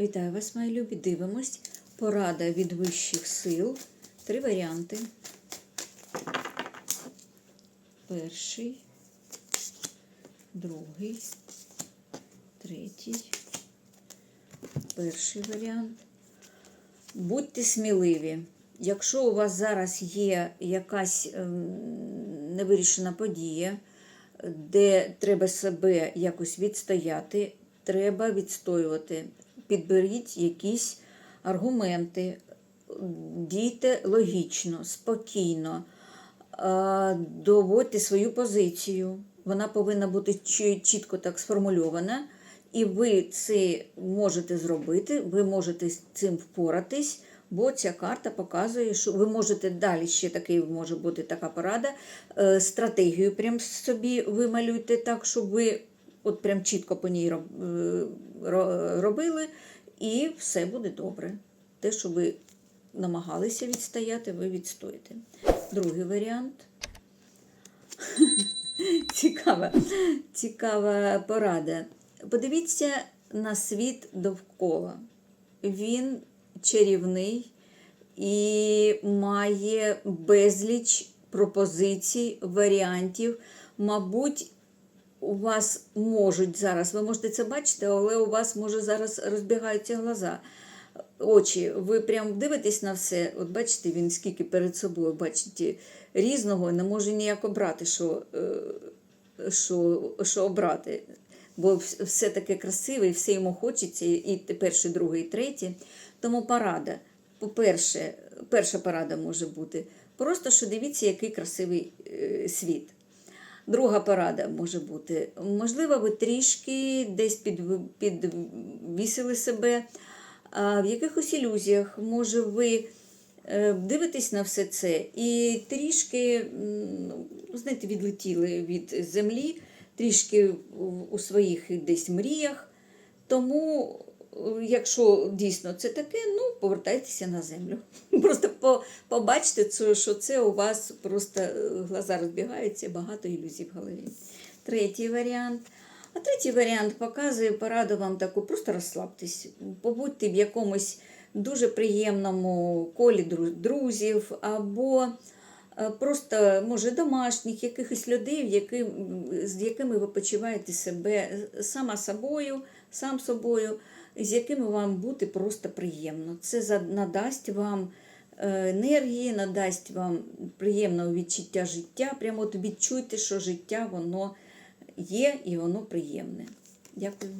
Вітаю вас, мої любі. Дивимось. Порада від вищих сил. Три варіанти. Перший, другий, третій. Перший варіант. Будьте сміливі. Якщо у вас зараз є якась ем, невирішена подія, де треба себе якось відстояти, треба відстоювати. Підберіть якісь аргументи, дійте логічно, спокійно, доводьте свою позицію. Вона повинна бути чітко так сформульована, і ви це можете зробити, ви можете з цим впоратись. Бо ця карта показує, що ви можете далі ще такий може бути така порада. е, Стратегію прям собі вималюйте так, щоб ви от прям чітко по ній е, ро- робили, і все буде добре. Те, що ви намагалися відстояти, ви відстоїте. Другий варіант. Цікава, цікава порада. Подивіться на світ довкола. Він чарівний і має безліч пропозицій, варіантів. Мабуть, у вас можуть зараз, ви можете це бачити, але у вас може зараз розбігаються глаза. Очі, ви прям дивитесь на все. От бачите, він скільки перед собою бачите різного, не може ніяк обрати, що, е, що, що обрати. Бо все таке красиве, і все йому хочеться, і перший, другий, і третій. Тому порада. По-перше, перша порада може бути. Просто що дивіться, який красивий е, світ. Друга порада може бути. Можливо, ви трішки десь під, підвісили себе а, в якихось ілюзіях. Може, ви е, дивитесь на все це і трішки, знаєте, відлетіли від землі, трішки у своїх десь мріях. Тому, якщо дійсно це таке, ну повертайтеся на землю. Просто по, побачте, що це у вас просто е, глаза розбігаються, багато ілюзій в голові. Третій варіант. А третій варіант показує пораду вам таку, просто розслабтесь, побудьте в якомусь дуже приємному колі друзів або е, просто, може, домашніх, якихось людей, яким, з якими ви почуваєте себе сама собою, сам собою, з якими вам бути просто приємно. Це надасть вам е, енергії, надасть вам приємного відчуття життя. Прямо от відчуйте, що життя воно є і воно приємне. Дякую.